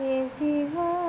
এ জীবন